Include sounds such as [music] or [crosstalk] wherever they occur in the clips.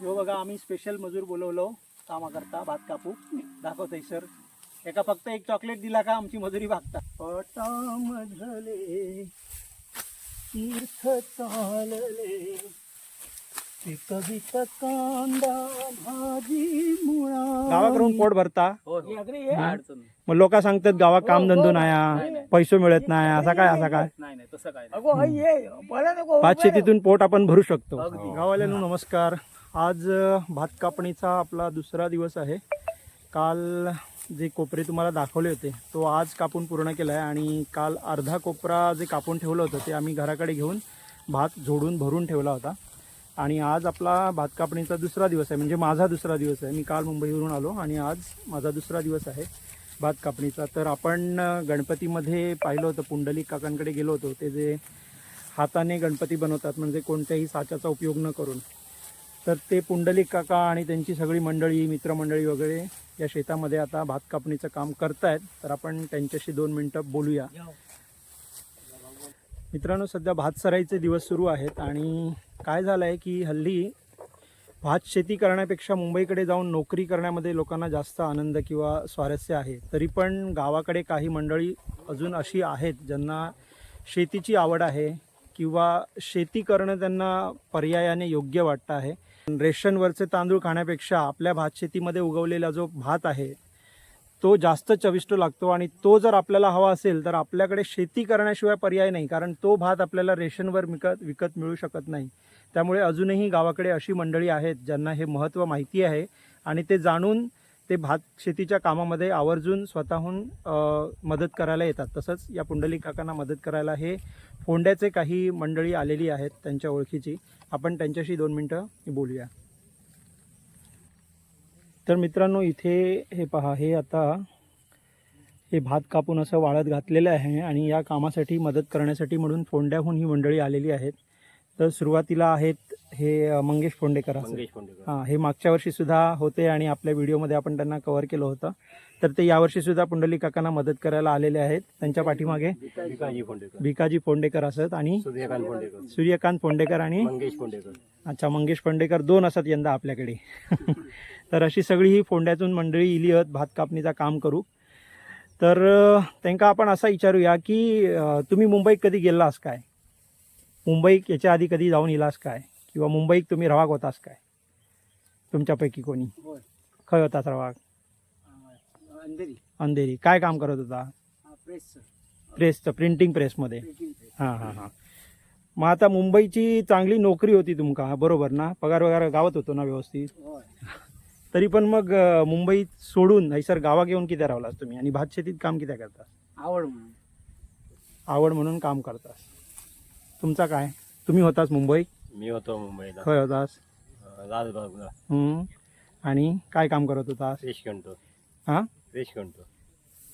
हो बघा आम्ही स्पेशल मजूर बोलवलो. कामाकरता भात कापू. दाखवतोय सर एका फक्त एक चॉकलेट दिला का आमची मजुरी भागता. पटामधले तीर्थ चालले. कांदा भाजी मुळा. गावाकडून पोट भरता? मग लोक सांगतात गावात काम धंदो नाही पैसे मिळत नाही असा काय असा काय? नाही नाही तसं काय अगो हाय ये. पळा नको भात शेतीतून पोट आपण भरू शकतो. गावाल्यानो नमस्कार. आज भात कापणीचा आपला दुसरा दिवस आहे. काल जे कोपरे तुम्हाला दाखवले होते तो आज कापून पूर्ण केला आहे आणि काल अर्धा कोपरा जे कापून ठेवलं होतं ते आम्ही घराकडे घेऊन भात झोडून भरून ठेवला होता. आणि आज आपला भात कापणीचा दुसरा दिवस आहे म्हणजे माझा दुसरा दिवस आहे. मी काल मुंबईवरून आलो आणि आज माझा दुसरा दिवस आहे भात कापणीचा. तर आपण गणपतीमध्ये पाहिलं होतं पुंडलिक काकांकडे गेलो होतो. ते जे हाताने गणपती बनवतात म्हणजे कोणत्याही साच्याचा उपयोग न करून. तर ते पुंडलिक काका आणि त्यांची सगळी मंडळी मित्रमंडळी वगैरे या शेतामध्ये आता भात कापणीचं काम करतायत. तर आपण त्यांच्याशी दोन मिनटं बोलूया. मित्रांनो सध्या भात सराईचे दिवस सुरू आहेत आणि काय झालं आहे की हल्ली भात शेती करण्यापेक्षा मुंबईकडे जाऊन नोकरी करण्यामध्ये लोकांना जास्त आनंद किंवा स्वारस्य आहे. तरी पण गावाकडे काही मंडळी अजून अशी आहेत ज्यांना शेतीची आवड आहे किंवा शेती करणं त्यांना पर्यायाने योग्य वाटतं आहे. रेशनवरचे तांदूळ खाण्यापेक्षा आपल्या भात शेतीमध्ये उगवलेला जो भात आहे तो जास्त चविष्ट लागतो आणि तो जर आपल्याला हवा असेल तर आपल्याकडे शेती करण्याशिवाय पर्याय नाही कारण तो भात आपल्याला रेशनवर विकत विकत मिळू शकत नाही. त्यामुळे अजूनही गावाकडे अशी मंडळी आहेत ज्यांना हे महत्त्व माहिती आहे आणि ते जाणून ते भात शेतीच्या कामामध्ये आवर्जून स्वतःहून मदत करायला येतात. तसंच या पुंडलिक काकांना मदत करायला हे फोंड्याचे काही मंडळी आलेली आहेत त्यांच्या ओळखीची. आपण त्यांच्याशी दोन मिनटं बोलूया. तर मित्रांनो इथे हे पहा हे आता हे भात कापून असं वाळत घातलेलं आहे आणि या कामासाठी मदत करण्यासाठी म्हणून फोंड्याहून ही मंडळी आलेली आहेत. तर सुरुवातीला आहेत हे मंगेश फोंडेकर असं. मंगेश कोंडेकर. हां हे मागच्या वर्षी सुद्धा होते आणि आपल्या व्हिडिओमध्ये आपण त्यांना कव्हर केलं होतं. तर ते यावर्षी सुद्धा पुंडलिक काकांना मदत करायला आलेले आहेत. त्यांच्या पाठीमागे भिकाजी फोंडेकर असत आणि सूर्यकांत कोंडेकर. सूर्यकांत फोंडेकर आणि मंगेश कोंडेकर. अच्छा मंगेश फोंडेकर दोन असत यंदा आपल्याकडे. [laughs] तर अशी सगळी ही फोंड्यातून मंडळी इली आहेत भात कापणीचा काम करू. तर अ, त्यांका आपण असा विचारूया की तुम्ही मुंबईत कधी गेलास काय? मुंबईत याच्या आधी कधी जाऊन इलास काय? किंवा मुंबईत तुम्ही रवाक होतास काय? तुमच्यापैकी कोणी? होय. खय होतास रवाक? अंधेरी. अंधेरी. काय काम करत होता? प्रेस प्रेसचं प्रिंटिंग प्रेसमध्ये हां हां हां. मग आता मुंबईची चांगली नोकरी होती तुमका बरोबर ना? पगार वगैरे गावात होतो ना व्यवस्थित? होय. तरी पण मग अं, मुंबईत सोडून हैसर गावात येऊन किती रावलास तुम्ही? आणि भात शेतीत काम किती करता आवड म्हणून. आवड म्हणून काम करतास. तुमचा काय? तुम्ही होतास मुंबईत मी होतो मुंबईला. खय होतास? राजबागला. हम्म. आणि काय काम करत होतास? पेश कंटो हां? पेश कंटो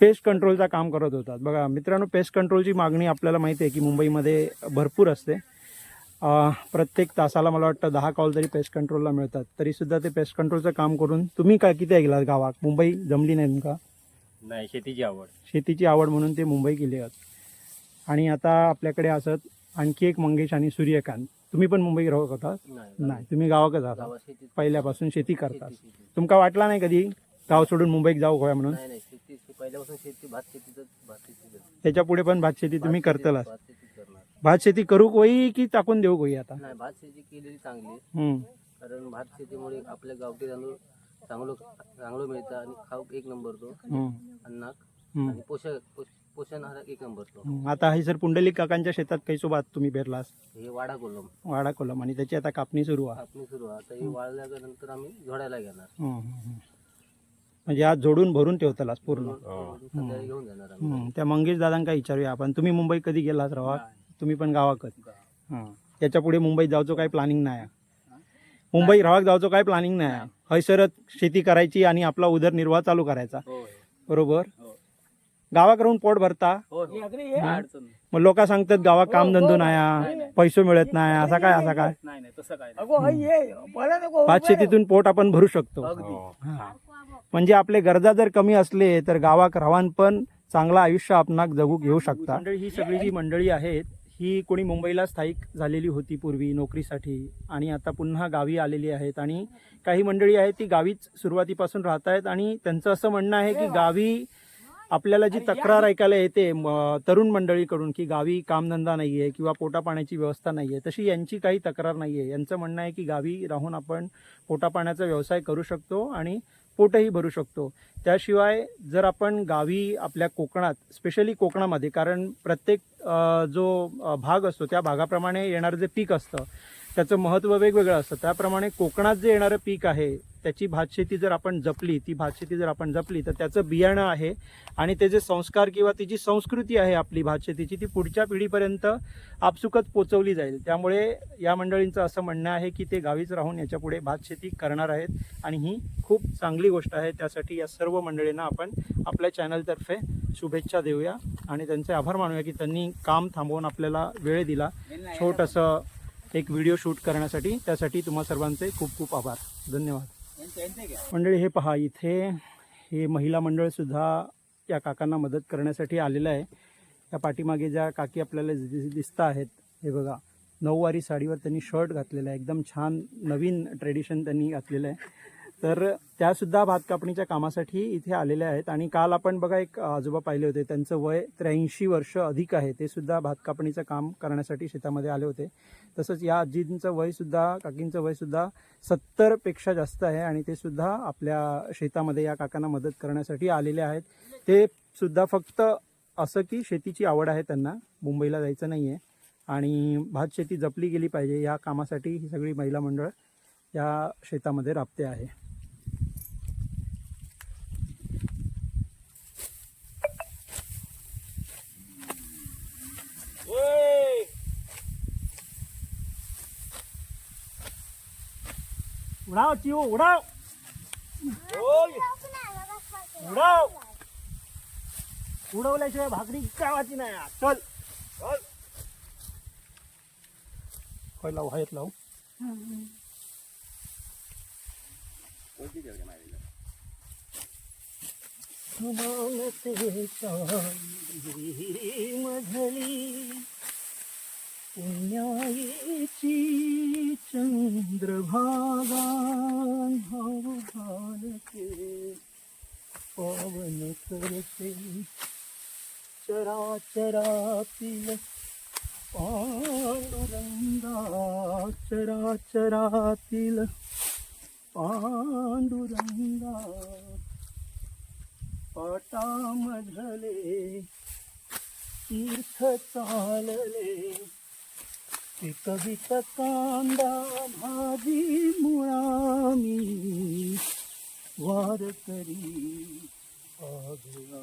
पेस्ट कंट्रोलचा काम करत होतात. बघा मित्रांनो पेस्ट कंट्रोलची मागणी आपल्याला माहिती आहे की मुंबईमध्ये भरपूर असते. अं, प्रत्येक तासाला मला वाटतं दहा कॉल तरी पेस्ट कंट्रोलला मिळतात. तरीसुद्धा ते पेस्ट कंट्रोलचं काम करून तुम्ही काय किती ऐकलात गावात? मुंबई जमली नाही तुमका नाही शेतीची आवड. शेतीची आवड म्हणून ते मुंबई गेले आहेत. आणि आता आपल्याकडे असत आणखी एक मंगेश आणि सूर्यकांत. तुम्ही पण मुंबई राहत होता? नाही तुम्ही गावाकच आहात पहिल्यापासून शेती करतात. शेती. तुमका वाटला नाही कधी गाव सोडून मुंबईत जाऊ होया म्हणून? पहिल्यापासून शेती भात त्याच्या पुढे पण भात शेती तुम्ही करतलास. भात शेती करू होई की टाकून देऊ होई आता? नाही भात शेती केलेली चांगली. कारण भात शेतीमुळे आपल्या गावठी तांदूळ चांगलं चांगलं मिळतं आणि खाऊ एक नंबर तो. अन्नाक. आणि पोषक पोष- पोषण आहार एक नंबर तो. हम्म. आता हे सर पुंडलिक काकांच्या शेतात कैसो भात तुम्ही पेरलास हे वाडा कोलम. वाडा कोलम. आणि त्याची आता कापणी सुरू आहे. कापणी सुरू आहे. आता हे वाळल्यानंतर आम्ही झोडायला घेणार. हम्म, हम्म, हम्म. म्हणजे आज जोडून भरून ठेवतलास पूर्ण. संध्याकाळी घेऊन जाणार आम्ही. त्या मंगेश दादांका विचारूया आपण. तुम्ही मुंबई कधी गेलास रवा? तुम्ही पण गावाकच हां त्याच्या पुढे मुंबईत जायचं काही प्लॅनिंग नाही. मुंबई रावाक जायचं काही प्लॅनिंग नाही आहे. हैसरच शेती करायची आणि आपला उदरनिर्वाह चालू करायचा. होय. बरोबर? हो. गावाक राहून पोट भरता. हे हे. मग लोक सांगतात गावात काम धंदो नाही. पैसे मिळत नाही असा काय असा काय? नाही नाही तसं काय अगो हाय ये. पळा नको भात शेतीतून पोट आपण भरू शकतो. हा. म्हणजे आपले गरजा जर कमी असले तर गावाक रावान पण चांगलं आयुष्य आपणाक जगू घेऊ शकता. मंडळी ही सगळी जी मंडळी आहेत ही कोणी मुंबईला स्थायिक झालेली होती पूर्वी नोकरीसाठी आणि आता पुन्हा गावी आलेली आहेत आणि काही मंडळी आहेत ती गावीच सुरुवातीपासून राहत आहेत आणि त्यांचं असं म्हणणं आहे की गावी आपल्याला जी तक्रार ऐकायला येते म- तरुण मंडळीकडून की गावी कामधंदा नाही आहे किंवा पोटा पाण्याची व्यवस्था नाही आहे तशी यांची काही तक्रार नाही आहे यांचं म्हणणं आहे की गावी राहून आपण पोटा पाण्याचा व्यवसाय करू शकतो आणि पोटही भरू शकतो. त्याशिवाय जर आपण गावी आपल्या कोकणात स्पेशली कोकणामध्ये कारण प्रत्येक जो भाग असतो त्या भागाप्रमाणे येणारं जे पीक असतं त्याचं महत्त्व वेगवेगळं असतं. त्याप्रमाणे कोकणात जे येणारं पीक आहे त्याची भातशेती जर आपण जपली ती भातशेती जर आपण जपली तर त्याचं बियाणं आहे आणि ते जे संस्कार किंवा ती जी संस्कृती आहे आपली भातशेतीची ती पुढच्या पिढीपर्यंत आपसुकत पोचवली जाईल. त्यामुळे या मंडळींचं असं म्हणणं आहे की ते गावीच राहून याच्यापुढे भातशेती करणार आहेत आणि ही खूप चांगली गोष्ट आहे. त्यासाठी या सर्व मंडळींना आपण आपल्या चॅनलतर्फे शुभेच्छा देऊया आणि त्यांचे आभार मानूया की त्यांनी काम थांबवून आपल्याला वेळ दिला. छोटंसं एक व्हिडिओ शूट करण्यासाठी. त्यासाठी तुम्हा सर्वांचे खूप खूप आभार. धन्यवाद. मंडळी हे पहा इथे हे महिला मंडळसुद्धा या काकांना मदत करण्यासाठी आलेलं आहे. या पाठीमागे ज्या काकी आपल्याला दि- दिसत आहेत हे बघा नऊवारी साडीवर त्यांनी शर्ट घातलेला आहे. एकदम छान नवीन ट्रेडिशन त्यांनी घातलेलं आहे. तर त्यासुद्धा भात कापणीच्या कामासाठी इथे आलेल्या आहेत. आणि काल आपण बघा एक आजोबा पाहिले होते. त्यांचं वय त्र्याऐंशी वर्ष अधिक आहे. ते सुद्धा भात कापणीचं काम करण्यासाठी शेतामध्ये आले होते. तसंच या आजींचं वयसुद्धा काकींचं वयसुद्धा सत्तरपेक्षा जास्त आहे आणि ते सुद्धा आपल्या शेतामध्ये या काकांना मदत करण्यासाठी आलेले आहेत. ते सुद्धा फक्त असं की शेतीची आवड आहे त्यांना. मुंबईला जायचं नाही आहे आणि भात शेती जपली गेली पाहिजे. या कामासाठी ही सगळी महिला मंडळ या शेतामध्ये राबते आहे. उडाव चिव उडाव उडाव उडवल्याशिवाय भाकरी कावाची नाही आज. चल होय लावू हयत लावू मधली पुण्यायेची चंद्रभागा भावभानके पवन करते चराचरातील पांडुरंगा चराचरातील पांडुरंगा पाटामधले तीर्थ चालले ते कवित कांदा भाजी मुळामी वार करी आगळा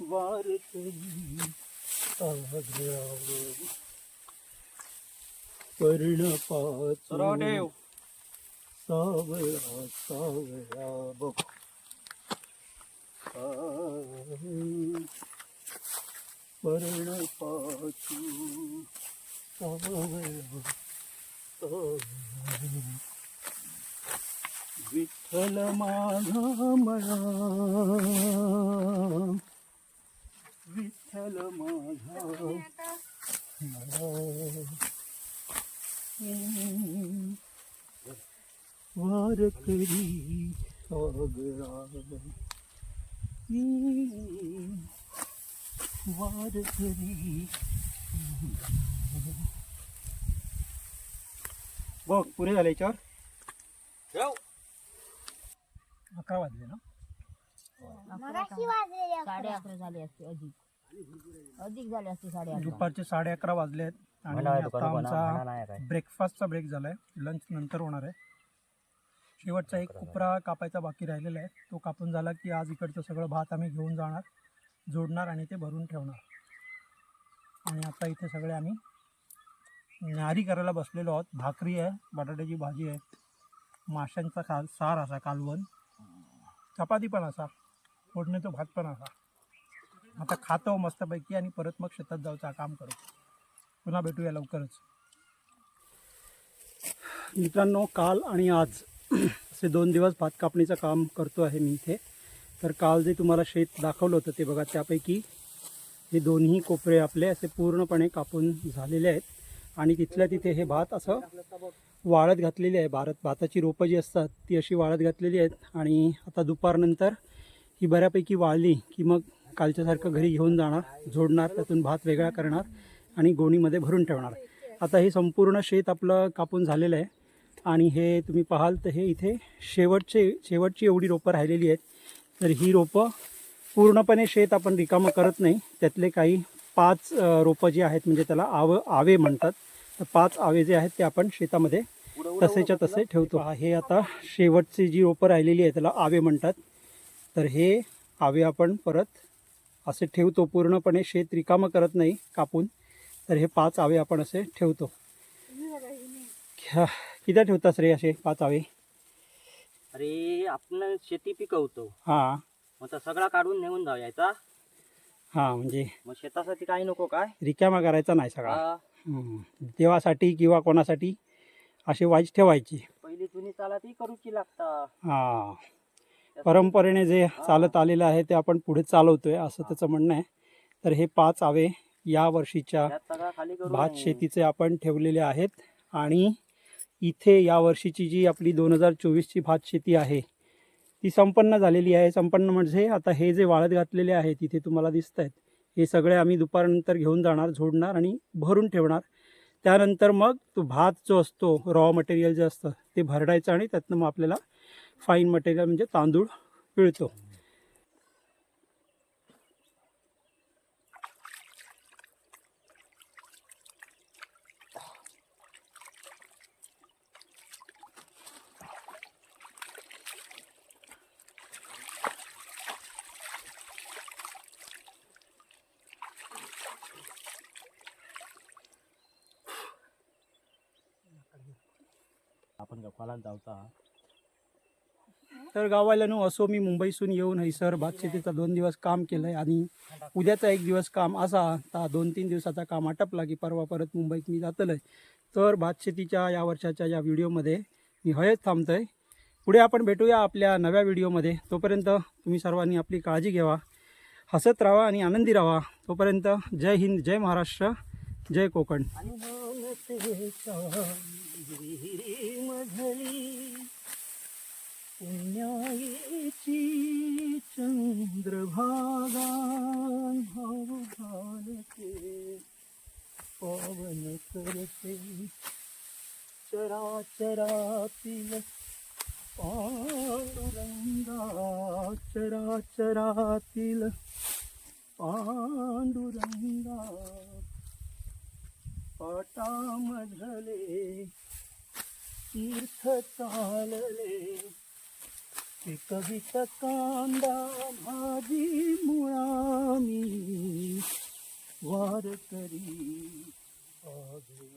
वार करी आगळा पर्णपाच सावळा सावळा बघ. पर्णपाचू पाचू विठ्ठल माझा म्हणा विठ्ठल माझा वार करी सागरा वार करी बघ पुरे झाले याच्यावर. अकरा वाजले ना? साडे अकरा झाले असते अधिक. अधिक झाले असते साडे अकरा. दुपारचे साडे अकरा वाजले आहेत आणि आता आमचा ब्रेकफास्टचा ब्रेक झालाय. लंच नंतर होणार आहे. शेवटचा एक कोपरा कापायचा बाकी राहिलेला आहे. तो कापून झाला की आज इकडचं सगळं भात आम्ही घेऊन जाणार. जोडणार आणि ते भरून ठेवणार. आणि आता इथे सगळे आम्ही न्यारी करायला बसलेलो आहोत. भाकरी आहे बटाट्याची भाजी आहे माशांचा काल सार असा कालवण. चपाती पण असा फोडणीचा भात पण असा. आता खातो मस्तपैकी आणि परत मग शेतात जाऊचा काम करू. पुन्हा भेटूया लवकरच. मित्रांनो काल आणि आज असे दोन दिवस भात कापणीचं काम करतो आहे मी इथे. तर काल जे तुम्हाला शेत दाखवलं होतं ते बघा त्यापैकी हे दोन्ही कोपरे आपले असे पूर्णपणे कापून झालेले आहेत. आणि तिथल्या तिथे हे भात असं वाळत घातलेली आहे. भारत भाताची रोपं जी असतात ती अशी वाळत घातलेली आहेत. आणि आता दुपारनंतर ही बऱ्यापैकी वाळली की मग कालच्यासारखं घरी घेऊन जाणार झोडणार त्यातून भात वेगळा करणार आणि गोणीमध्ये भरून ठेवणार. आता हे संपूर्ण शेत आपलं कापून झालेलं आहे. आणि हे तुम्ही पाहाल तर हे इथे शेवटचे शेवटची एवढी रोपं राहिलेली आहेत. तर ही रोपं पूर्णपणे शेत आपण रिकामं करत नाही. त्यातले काही पाच रोपं जी आहेत म्हणजे त्याला आव आवे म्हणतात. तर पाच आवे जे आहेत ते आपण शेतामध्ये तसेच्या तसे ठेवतो. हा, हे आता शेवटची जी रोपं राहिलेली आहे त्याला आवे म्हणतात. तर हे आवे आपण परत असे ठेवतो. पूर्णपणे शेत रिकामं करत नाही कापून. तर हे पाच आवे आपण असे ठेवतो. ख्या- किती ठेवतास रे असे पाच आवे? अरे आपण शेती पिकवतो. हां. मग तर सगळा काढून नेऊन जायचा हां? म्हणजे मग शेतासाठी काही नको काय रिकामा करायचा नाही सगळा. हा, हम्म. देवासाठी किंवा कोणासाठी असे वाईज ठेवायची. पहिली जुनी चाला ती करूची लागता. हां. परंपरेने जे चालत आलेलं आहे ते आपण पुढे चालवतोय असं त्याचं म्हणणं आहे. तर हे पाच आवे या वर्षीच्या त्यात सगळा खाली करून भात शेतीचे आपण ठेवलेले आहेत. आणि इथे या वर्षीची जी आपली दोन हजार चोवीसची भात शेती आहे ती संपन्न झालेली आहे. संपन्न म्हणजे आता हे जे वाळत घातलेले आहे तिथे तुम्हाला दिसत आहेत हे सगळे आम्ही दुपारनंतर घेऊन जाणार झोडणार आणि भरून ठेवणार. त्यानंतर मग तो भात जो असतो रॉ मटेरियल जे असतं ते भरडायचं आणि त्यातनं मग आपल्याला फाईन मटेरियल म्हणजे तांदूळ मिळतो. आपण गप्पाला जावता. तर गावाल्यानं असो मी मुंबईसून येऊन हैसर भात शेतीचा दोन दिवस काम केलं आहे आणि उद्याचा एक दिवस काम असा आता दोन तीन दिवसाचा काम आटपला की परवा परत मुंबईत मी जातलं आहे तर भात शेतीच्या या वर्षाच्या या व्हिडिओमध्ये मी हयच थांबतो आहे पुढे आपण भेटूया आपल्या नव्या व्हिडिओमध्ये. तोपर्यंत तुम्ही सर्वांनी आपली काळजी घ्यावा हसत राहा आणि आनंदी राहा. तोपर्यंत जय हिंद जय महाराष्ट्र. जय कोकण. पुण्याची चंद्रभागा भाव घालते पवन करते चराचरातील पांडुरंगा चराचरातील पांडुरंगा पाटामधले तीर्थ चालले. ते कविता कांदा भाजी मुळा मी वारकरी आगे